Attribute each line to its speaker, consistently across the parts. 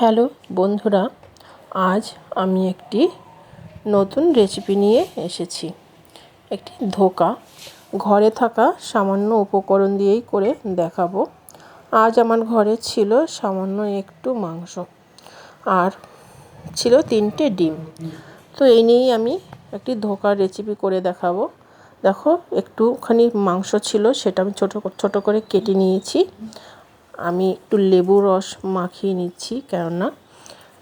Speaker 1: Hello বন্ধুরা, আজ আমি একটি নতুন রেসিপি নিয়ে এসেছি। একটি ধোকা, ঘরে থাকা সামান্য উপকরণ দিয়েই করে দেখাবো। আজ আমার ঘরে ছিল সামান্য একটু মাংস আর ছিল তিনটে ডিম। তো এই নিয়েই আমি একটি ধোকার রেসিপি করে দেখাবো। দেখো, একটুখানি মাংস ছিল, সেটা আমি ছোটো ছোটো করে কেটে নিয়েছি। আমি একটু লেবু রস মাখিয়ে নিচ্ছি, কেননা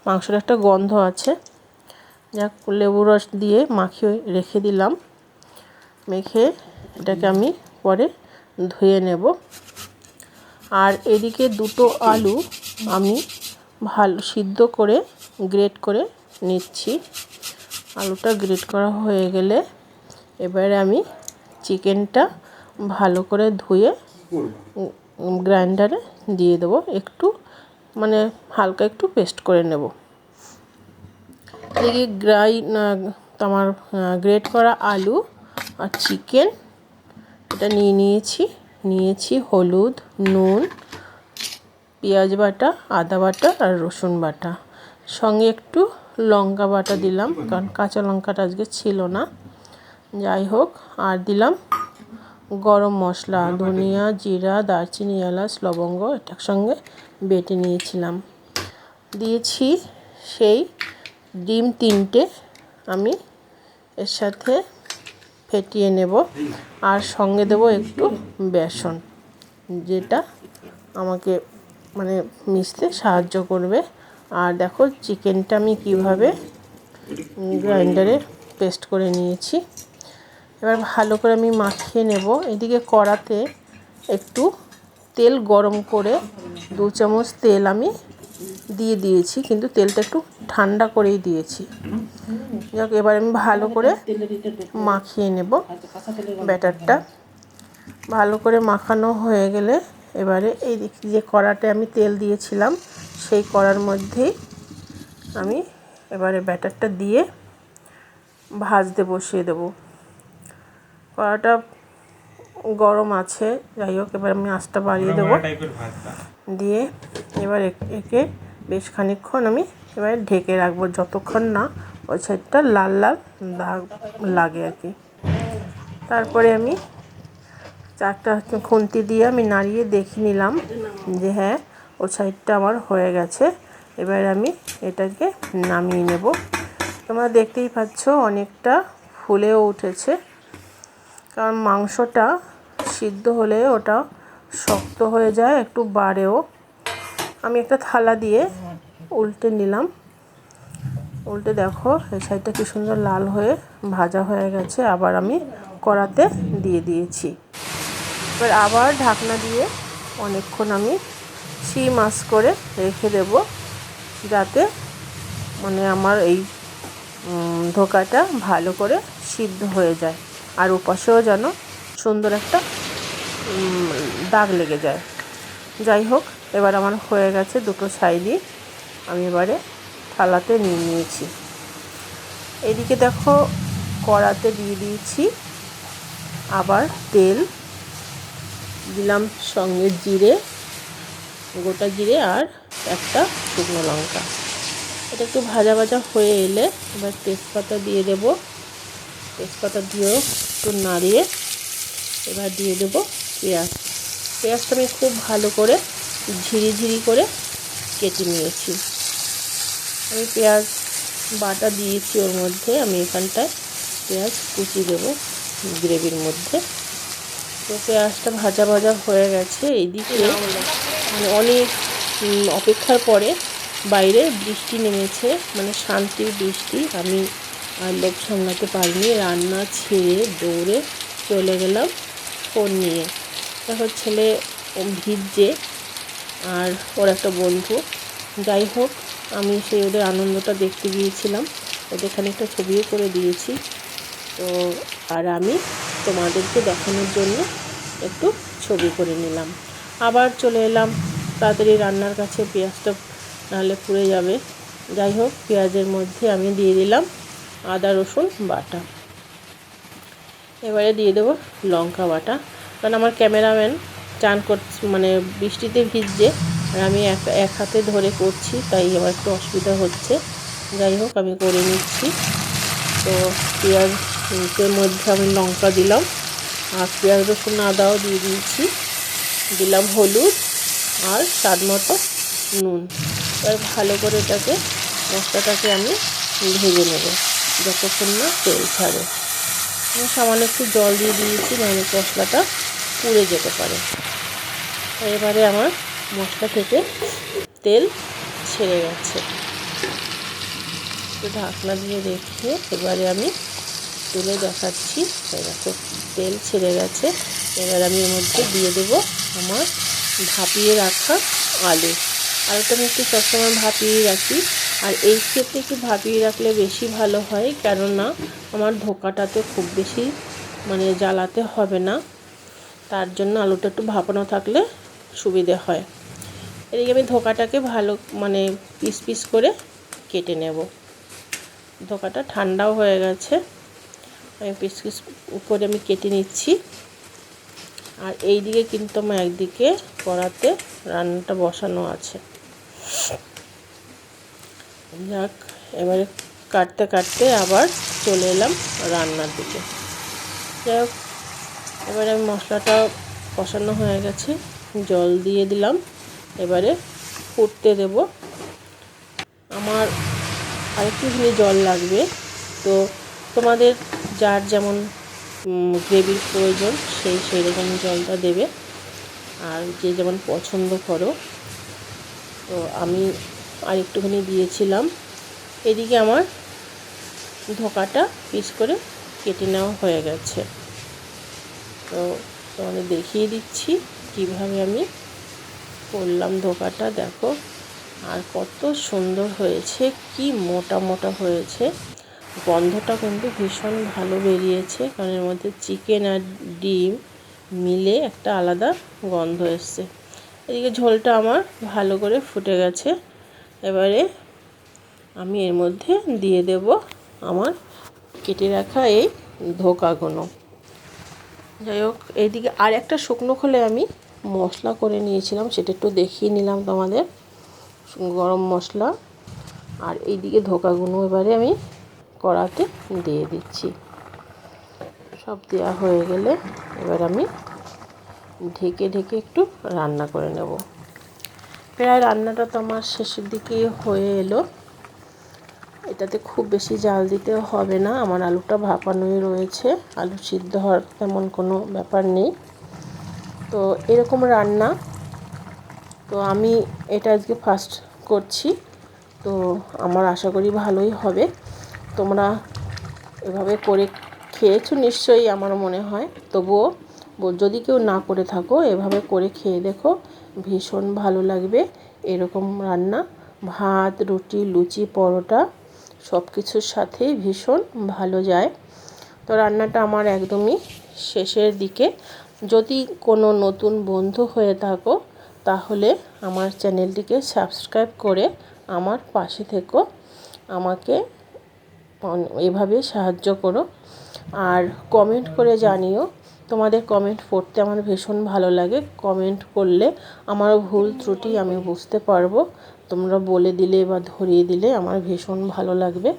Speaker 1: মাংসের একটা গন্ধ আছে। যাক, লেবু রস দিয়ে মাখিয়ে রেখে দিলাম। মেখে এটাকে আমি পরে ধুয়ে নেব। আর এদিকে দুটো আলু আমি ভালো সিদ্ধ করে, গ্রেট করে নিচ্ছি। আলুটা গ্রেট করা হয়ে গেলে এবারে আমি চিকেনটা ভালো করে ধুয়ে গ্রাইন্ডারে দিয়ে দেবো। একটু মানে হালকা একটু পেস্ট করে নেব। এদিকে গ্রাই তোমার গ্রেট করা আলু আর চিকেন, এটা নিয়ে নিয়েছি। নিয়েছি হলুদ, নুন, পেঁয়াজ বাটা, আদা বাটা আর রসুন বাটা। সঙ্গে একটু লঙ্কা বাটা দিলাম, কারণ কাঁচা লঙ্কাটা আজকে ছিল না। যাই হোক, আর দিলাম গরম মশলা ধনিয়া জিরা দারচিনি এলাচ লবঙ্গ এটার সঙ্গে বেটে নিয়েছিলাম। দিয়েছি সেই ডিম তিনটে। আমি এর সাথে ফেটিয়ে নেব আর সঙ্গে দেব একটু বেসন যেটা আমাকে মানে মিশতে সাহায্য করবে। আর দেখো চিকেনটা আমি কীভাবে গ্রাইন্ডারে পেস্ট করে নিয়েছি। এবার ভালো করে আমি মাখিয়ে নেব। এদিকে কড়াতে একটু তেল গরম করে দু চামচ তেল আমি দিয়ে দিয়েছি, কিন্তু তেলটা একটু ঠান্ডা করেই দিয়েছি। যাক, এবার আমি ভালো করে মাখিয়ে নেব ব্যাটারটা। ভালো করে মাখানো হয়ে গেলে এবারে এই যে কড়াতে আমি তেল দিয়েছিলাম, সেই কড়ার মধ্যেই আমি এবারে ব্যাটারটা দিয়ে ভাজতে বসিয়ে দেবো। কড়াটা গরম আছে যাই হোক এবার আমি আঁচটা বাড়িয়ে দেবো। দিয়ে এবার একে বেশ খানিকক্ষণ আমি এবারে ঢেকে রাখব যতক্ষণ না ওই সাইডটা লাল লাল দাগ লাগে আর কি। তারপরে আমি চারটা খুন্তি দিয়ে আমি নাড়িয়ে দেখে নিলাম যে হ্যাঁ ও সাইডটা আমার হয়ে গেছে। এবার আমি এটাকে নামিয়ে নেব। তোমরা দেখতেই পাচ্ছ অনেকটা ফুলেও উঠেছে। কারণ মাংসটা সিদ্ধ হলে ওটা শক্ত হয়ে যায়, একটু বাড়েও। আমি একটা থালা দিয়ে উল্টে নিলাম। উল্টে দেখো, এই সাইডটা কি সুন্দর লাল হয়ে ভাজা হয়ে গেছে। আবার আমি কড়াতে দিয়ে দিয়েছি। এবার আবার ঢাকনা দিয়ে অনেকক্ষণ আমি সি মাছ করে রেখে দেব, যাতে মানে আমার এই ধোকাটা ভালো করে সিদ্ধ হয়ে যায়। আর ওপাশেও যেন সুন্দর একটা দাগ লেগে যায়। যাই হোক, এবার আমার হয়ে গেছে দুটো সাইডই আমি এবারে থালাতে নিয়ে নিয়েছি। এদিকে দেখো, কড়াতে দিয়ে দিয়েছি আবার তেল, দিলাম সঙ্গে জিরে, গোটা জিরে আর একটা শুকনো লঙ্কা। এটা একটু ভাজা ভাজা হয়ে এলে এবার তেজপাতা দিয়ে দেব। তেজপাতা দিয়েও একটু নাড়িয়ে এবার দিয়ে দেবো পেঁয়াজ। পেঁয়াজটা আমি খুব ভালো করে ঝিরি ঝিরি করে কেটে নিয়েছি। আমি পেঁয়াজ বাটা দিয়েছি ওর মধ্যে, আমি এখানটায় পেঁয়াজ কুচি দেবো গ্রেভির মধ্যে। তো পেঁয়াজটা ভাজা ভাজা হয়ে গেছে, এইদিকে মানে অনেক অপেক্ষার পরে বাইরে বৃষ্টি নেমেছে মানে শান্তির বৃষ্টি। আমি আর লোক সামলাতে পারিনি। রান্না ছেড়ে দৌড়ে চলে গেলাম ফোন নিয়ে। দেখো ছেলে ভিজছে আর ওর একটা বন্ধু। যাই হোক, আমি সেই ওদের আনন্দটা দেখতে গিয়েছিলাম। ওদের খানিকটা ছবিও করে দিয়েছি। তো আর আমি তোমাদেরকে দেখানোর জন্য একটু ছবি করে নিলাম। আবার চলে এলাম। তাড়াতাড়ি রান্নার কাছে পেঁয়াজটা নাহলে পুড়ে যাবে। যাই হোক, পেঁয়াজের মধ্যে আমি দিয়ে দিলাম আদা, রসুন বাটা। এবারে দিয়ে দেবো লঙ্কা বাটা। কারণ আমার ক্যামেরাম্যান চান কর মানে বৃষ্টিতে ভিজছে, আর আমি এক এক হাতে ধরে করছি, তাই আমার একটু অসুবিধা হচ্ছে। যাই হোক, আমি করে নিচ্ছি। তো পেঁয়াজের মধ্যে আমি লঙ্কা দিলাম, আর পেঁয়াজ, রসুন, আদাও দিয়ে দিয়েছি। দিলাম হলুদ আর স্বাদ মতো নুন। এবার ভালো করে এটাকে, মশলাটাকে আমি ভেজে নেব। যতক্ষণ না তেল ছাড়ে। সামান্য একটু জল দিয়ে দিয়েছি মানে মশলাটা পুড়ে যেতে পারে। এবারে আমার মশলা থেকে তেল ছেড়ে গেছে। একটু ঢাকনা দিয়ে রেখে এবারে আমি তুলে দেখাচ্ছি। দেখো, তেল ছেড়ে গেছে। এবার আমি এর মধ্যে দিয়ে দেবো আমার ভাপিয়ে রাখা আলু। আলুটা আমি একটু সবসময় ভাপিয়ে রাখি। আর এই ক্ষেত্রে একটু ভাপিয়ে রাখলে বেশি ভালো হয়, কেননা আমার ধোকাটাতে খুব বেশি মানে জ্বালাতে হবে না। তার জন্য আলুটা একটু ভাপানো থাকলে সুবিধে হয়। এদিকে আমি ধোকাটাকে ভালো মানে পিস পিস করে কেটে নেব। ধোকাটা ঠান্ডাও হয়ে গেছে। আমি পিস পিস করে আমি কেটে নিচ্ছি। আর এই দিকে কিন্তু আমার একদিকে কড়াতে রান্নাটা বসানো আছে। যাক, এবারে কাটতে কাটতে আবার চলে এলাম রান্নার দিকে। যাই হোক, এবারে আমি মশলাটা কষানো হয়ে গেছে, জল দিয়ে দিলাম, এবারে ফুটতে দেব। আমার আরেকটুখানি জল লাগবে, তো তোমাদের যার যেমন গ্রেভির প্রয়োজন, সেই সেই রকম জলটা দেবে। আর যে যেমন পছন্দ করো, তো আমি আর একটুখানি দিয়েছিলাম। এদিকে আমার ধোকাটা পিস করে কেটে নেওয়া হয়ে গেছে। তো তোমাদের দেখিয়ে দিচ্ছি কীভাবে আমি করলাম ধোকাটা। দেখো, আর কত সুন্দর হয়েছে, কি মোটা মোটা হয়েছে। গন্ধটা কিন্তু ভীষণ ভালো বেরিয়েছে, কারণ এর মধ্যে চিকেন আর ডিম মিলে একটা আলাদা গন্ধ এসছে। এদিকে ঝোলটা আমার ভালো করে ফুটে গেছে। এবারে আমি এর মধ্যে দিয়ে দেব আমার কেটে রাখা এই ধোকাগুলো। যাই হোক এইদিকে আর একটা শুকনো খোলে আমি মশলা করে নিয়েছিলাম, সেটা একটু দেখিয়ে নিলাম তোমাদের। গরম মশলা। আর এইদিকে ধোকাগুলো এবারে আমি কড়াতে দিয়ে দিচ্ছি। সব দেওয়া হয়ে গেলে এবার আমি ঢেকে ঢেকে একটু রান্না করে নেব। প্রায় রান্নাটা তো আমার শেষের দিকে হয়ে এলো। এটাতে খুব বেশি জাল দিতে হবে না, আমার আলুটা ভাপানোই রয়েছে। আলু সিদ্ধ হওয়ার তেমন কোনো ব্যাপার নেই। তো এরকম রান্না। তো আমি এটা আজকে ফার্স্ট করছি। তো আমার আশা করি ভালোই হবে। তোমরা এভাবে করে খেয়েছো নিশ্চয়ই আমার মনে হয়। তবুও যদি কেউ না করে থাকো, এভাবে করে খেয়ে দেখো, ভীষণ ভালো লাগবে। এরকম রান্না, ভাত, রুটি, লুচি, পরোটা সব কিছুর সাথেই ভীষণ ভালো যায়। তো রান্নাটা আমার একদমই শেষের দিকে। যদি কোনো নতুন বন্ধু হয়ে থাকো, তাহলে আমার চ্যানেলটিকে সাবস্ক্রাইব করে আমার পাশে থেকো। আমাকে এভাবে সাহায্য করো। আর কমেন্ট করে জানিও তোমাদের কমেন্ট পড়তে আমার ভীষণ ভালো লাগে। কমেন্ট করলে আমারও ভুল ত্রুটি আমি বুঝতে পারব। তোমরা বলে দিলে বা ধরিয়ে দিলে আমার ভীষণ ভালো লাগবে।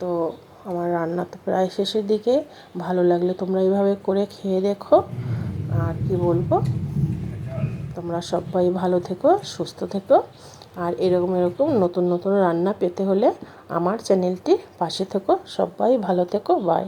Speaker 1: তো আমার রান্না তো প্রায় শেষের দিকে। ভালো লাগলে তোমরা এইভাবে করে খেয়ে দেখো। আর কি বলব? তোমরা সবাই ভালো থেকো, সুস্থ থেকো। আর এরকম এরকম নতুন নতুন রান্না পেতে হলে আমার চ্যানেলটি পাশে থেকো। সবাই ভালো থেকো বাই